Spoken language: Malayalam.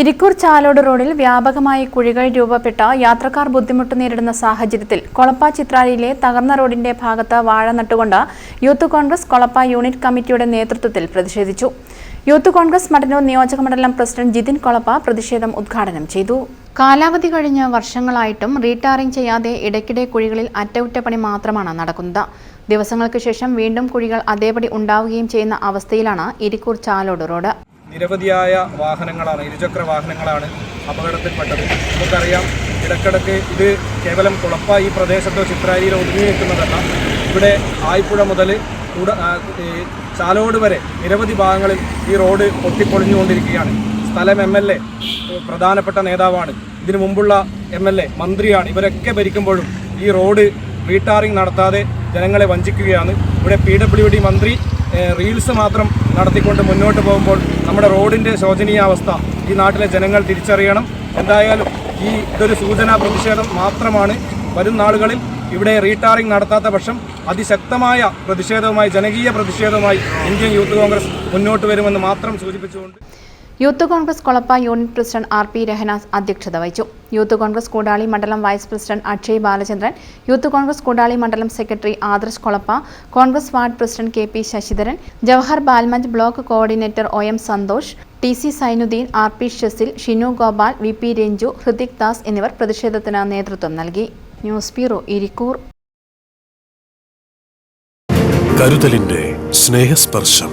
Irikkur Chalode റോഡിൽ വ്യാപകമായി കുഴികൾ രൂപപ്പെട്ട യാത്രക്കാർ ബുദ്ധിമുട്ട് നേരിടുന്ന സാഹചര്യത്തിൽ കൊളപ്പ ചിത്രാലിയിലെ തകർന്ന റോഡിന്റെ ഭാഗത്ത് വാഴ നട്ടുകൊണ്ട് youth Congress Kolappa unit committee നേതൃത്വത്തിൽ പ്രതിഷേധിച്ചു. യൂത്ത് കോൺഗ്രസ് മട്ടന്നൂർ നിയോജകമണ്ഡലം പ്രസിഡന്റ് ജിതിൻ കൊളപ്പ പ്രതിഷേധം ഉദ്ഘാടനം ചെയ്തു. കാലാവധി കഴിഞ്ഞ വർഷങ്ങളായിട്ടും റീടാറിംഗ് ചെയ്യാതെ ഇടയ്ക്കിടെ കുഴികളിൽ അറ്റകുറ്റപ്പണി മാത്രമാണ് നടക്കുന്നത്. ദിവസങ്ങൾക്ക് ശേഷം വീണ്ടും കുഴികൾ അതേപടി ഉണ്ടാവുകയും ചെയ്യുന്ന അവസ്ഥയിലാണ് ഇരിക്കൂർ ചാലോട് റോഡ്. നിരവധിയായ വാഹനങ്ങളാണ് ഇരുചക്ര വാഹനങ്ങളാണ് അപകടത്തിൽപ്പെട്ടത്. നമുക്കറിയാം ഇടക്കിടക്ക് ഇത് കേവലം കുളപ്പ ഈ പ്രദേശത്തോ ചിത്രാരിയിലോ ഒതുങ്ങി നിൽക്കുന്നതല്ല. ഇവിടെ ആയിപ്പുഴ മുതൽ കൂട ചാലോട് വരെ നിരവധി ഭാഗങ്ങളിൽ ഈ റോഡ് പൊട്ടിപ്പൊളിഞ്ഞുകൊണ്ടിരിക്കുകയാണ്. സ്ഥലം എം എൽ എ പ്രധാനപ്പെട്ട നേതാവാണ്. ഇതിനു മുമ്പുള്ള എം എൽ എ മന്ത്രിയാണ്. ഇവരൊക്കെ ഭരിക്കുമ്പോഴും ഈ റോഡ് റീടാറിംഗ് നടത്താതെ ജനങ്ങളെ വഞ്ചിക്കുകയാണ്. ഇവിടെ പി ഡബ്ല്യു ഡി മന്ത്രി റീൽസ് മാത്രം നടത്തിക്കൊണ്ട് മുന്നോട്ട് പോകുമ്പോൾ നമ്മുടെ റോഡിന്റെ ശോചനീയാവസ്ഥ ഈ നാട്ടിലെ ജനങ്ങൾ തിരിച്ചറിയണം. എന്തായാലും ഈ ഇതൊരു സൂചനാ പ്രതിഷേധം മാത്രമാണ്. വരും നാളുകളിൽ ഇവിടെ റീടാറിംഗ് നടത്താത്ത പക്ഷം അതിശക്തമായ പ്രതിഷേധവുമായി ജനകീയ പ്രതിഷേധവുമായി ഇന്ത്യൻ യൂത്ത് കോൺഗ്രസ് മുന്നോട്ട് വരുമെന്ന് മാത്രം സൂചിപ്പിച്ചുകൊണ്ട് youth Congress Kolappa unit president R P Rahnas അധ്യക്ഷത വഹിച്ചു. യൂത്ത് കോൺഗ്രസ് കൂടാളി മണ്ഡലം vice president Akshay Balachandran youth Congress Koodali മണ്ഡലം secretary Adarsh Kolappa Congress ward president K P Sasidharan Jawahar Balmanch block coordinator O M Santhosh T C Sainudheen R P Shasil Shinu Gopal V P Ranju Hrithik Das എന്നിവർ പ്രതിഷേധത്തിന് നേതൃത്വം നൽകി. News bureau Irikkur. കരുതലിന്റെ സ്നേഹസ്പർശം.